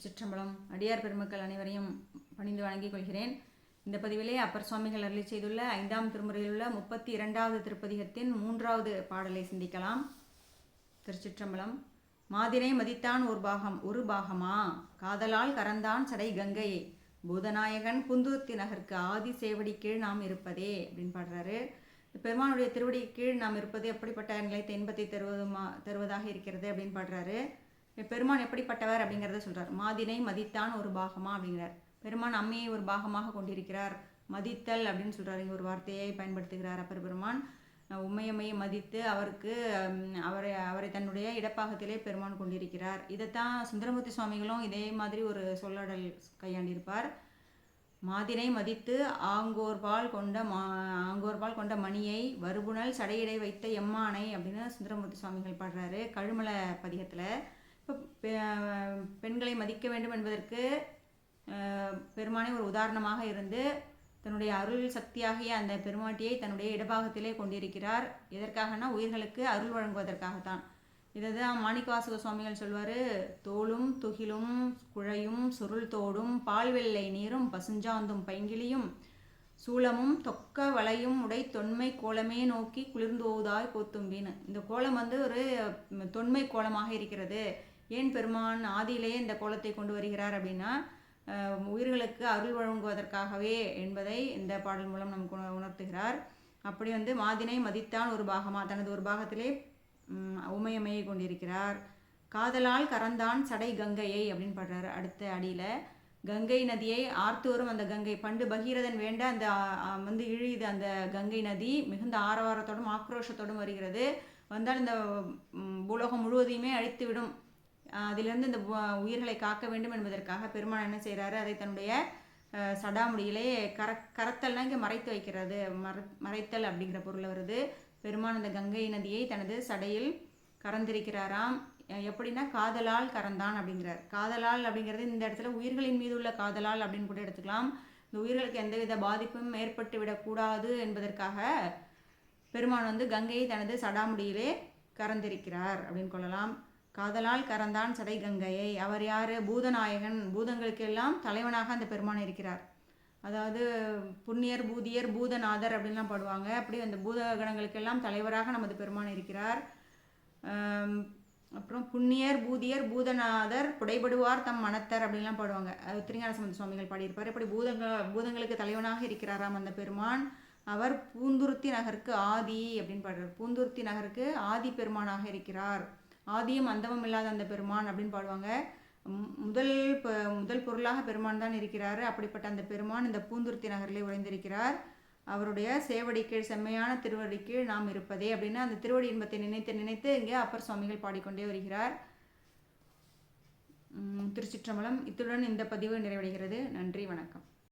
திருச்சிற்றம்பலம் அடியார் பெருமக்கள் அனைவரையும் பணிந்து வணங்கிக் கொள்கிறேன். இந்த பதிவிலே அப்பர் சுவாமிகள் அருளி செய்துள்ள ஐந்தாம் திருமுறையில் உள்ள முப்பத்தி இரண்டாவது திருப்பதிகத்தின் மூன்றாவது பாடலை சிந்திக்கலாம். திருச்சிற்றம்பலம் மாதினை மதித்தான் ஒரு பாகம் ஒரு பாகமா? காதலால் கறந்தான் சடை கங்கையே பூதநாயகன் புந்தூர்த்தி நகருக்கு ஆதி சேவடி கீழ் நாம் இருப்பதே அப்படின்னு பாடுறாரு. பெருமானுடைய திருவடி கீழ் நாம் இருப்பது எப்படிப்பட்ட நிலைத்த இன்பத்தை தருவதுமா தருவதாக இருக்கிறது அப்படின்னு பாடுறாரு. பெருமான் எப்படிப்பட்டவர் அப்படிங்கிறத சொல்கிறார் மாதினை மதித்தான் ஒரு பாகமா அப்படிங்கிறார். பெருமான் அம்மையை ஒரு பாகமாக கொண்டிருக்கிறார். மதித்தல் அப்படின்னு சொல்கிறார் இங்கே ஒரு வார்த்தையை பயன்படுத்துகிறார் அப்பர் பெருமான். உண்மையம்மையை மதித்து அவருக்கு அவரை அவரை தன்னுடைய இடப்பாகத்திலே பெருமான் கொண்டிருக்கிறார். இதைத்தான் சுந்தரமூர்த்தி சுவாமிகளும் இதே மாதிரி ஒரு சொல்லாடல் கையாண்டிருப்பார். மாதினை மதித்து ஆங்கோர்பால் கொண்ட மா ஆங்கோர்பால் கொண்ட மணியை வருபுணல் சடையிடை வைத்த எம்மானை அப்படின்னு சுந்தரமூர்த்தி சுவாமிகள் பாடுறாரு. கழுமல பதிகத்தில் இப்போ பெண்களை மதிக்க வேண்டும் என்பதற்கு பெருமானை ஒரு உதாரணமாக இருந்து தன்னுடைய அருள் சக்தியாகிய அந்த பெருமாட்டியை தன்னுடைய இடபாகத்திலே கொண்டிருக்கிறார். எதற்காகனா உயிர்களுக்கு அருள் வழங்குவதற்காகத்தான். இதை தான் மாணிக்கவாசக சுவாமிகள் சொல்வார் தோளும் துகிலும் குழையும் சுருள் தோடும் பால் வெள்ளை நீரும் பசுஞ்சாந்தும் பைங்கிளியும் சூளமும் தொக்க வளையும் உடை தொன்மை கோலமே நோக்கி குளிர்ந்தோதாய் போத்தும்பின்னு இந்த கோலம் வந்து ஒரு தொன்மை கோலமாக இருக்கிறது. ஏன் பெருமான் ஆதியிலேயே இந்த கோலத்தை கொண்டு வருகிறார் அப்படின்னா உயிர்களுக்கு அருள் வழங்குவதற்காகவே என்பதை இந்த பாடல் மூலம் நமக்கு உணர்த்துகிறார். அப்படி வந்து மாதினை மதித்தான் ஒரு பாகமாக தனது ஒரு பாகத்திலே உமையமையை கொண்டிருக்கிறார். காதலால் கறந்தான் சடை கங்கையை அப்படின்னு பாடுறாரு அடுத்த அடியில். கங்கை நதியை ஆர்த்து வரும் அந்த கங்கை பண்டு பகீரதன் வேண்ட அந்த வந்து இழியுது அந்த கங்கை நதி. மிகுந்த ஆரவாரத்தோடும் ஆக்ரோஷத்தோடும் வருகிறது. வந்தால் இந்த ம், பூலோகம் முழுவதையுமே அழித்து விடும் அதிலிருந்து இந்த உயிர்களை காக்க வேண்டும் என்பதற்காக பெருமான் என்ன செய்கிறாரு அதை தன்னுடைய சடாமுடியிலே கர கரத்தல்னா இங்கே மறைத்து வைக்கிறது. மற மறைத்தல் அப்படிங்கிற பொருள் வருது. பெருமான் அந்த கங்கை நதியை தனது சடையில் கறந்திருக்கிறாராம். எப்படின்னா காதலால் கறந்தான் அப்படிங்கிறார். காதலால் அப்படிங்கிறது இந்த இடத்துல உயிர்களின் மீது உள்ள காதலால் அப்படின்னு கூட எடுத்துக்கலாம். இந்த உயிர்களுக்கு எந்தவித பாதிப்பும் ஏற்பட்டு விடக்கூடாது என்பதற்காக பெருமான் வந்து கங்கையை தனது சடாமுடியிலே கறந்திருக்கிறார் அப்படின்னு கொள்ளலாம். காதலால் கறந்தான் சடைகங்கையை அவர் யார்? பூதநாயகன். பூதங்களுக்கெல்லாம் தலைவனாக அந்த பெருமான் இருக்கிறார். அதாவது புண்ணியர் பூதியர் பூதநாதர் அப்படின்லாம் பாடுவாங்க. அப்படி அந்த பூத கணங்களுக்கெல்லாம் தலைவராக நமது பெருமான் இருக்கிறார். அப்புறம் புண்ணியர் பூதியர் பூதநாதர் புடைபடுவார் தம் மனத்தர் அப்படின்லாம் பாடுவாங்க. திருஞான சம்பந்த சுவாமிகள் பாடியிருப்பார். இப்படி பூதங்க பூதங்களுக்கு தலைவனாக இருக்கிறாராம் அந்த பெருமான். அவர் பூந்துருத்தி நகருக்கு ஆதி அப்படின்னு பாடுறார். பூந்துருத்தி நகருக்கு ஆதி பெருமானாக இருக்கிறார். ஆதியும் அந்தமும் இல்லாத அந்த பெருமான் அப்படின்னு பாடுவாங்க. முதல் முதல் பொருளாக பெருமான் தான் இருக்கிறார். அப்படிப்பட்ட அந்த பெருமான் இந்த பூந்துருத்தி நகரிலே உழைந்திருக்கிறார் அவருடைய சேவடி கீழ் செம்மையான திருவடி கீழ் நாம் இருப்பதே அப்படின்னு அந்த திருவடி இன்பத்தை நினைத்து நினைத்து இங்கே அப்பர் சுவாமிகள் பாடிக்கொண்டே வருகிறார். திருச்சிற்றம்பலம் இத்துடன் இந்த பதிவு நிறைவடைகிறது. நன்றி வணக்கம்.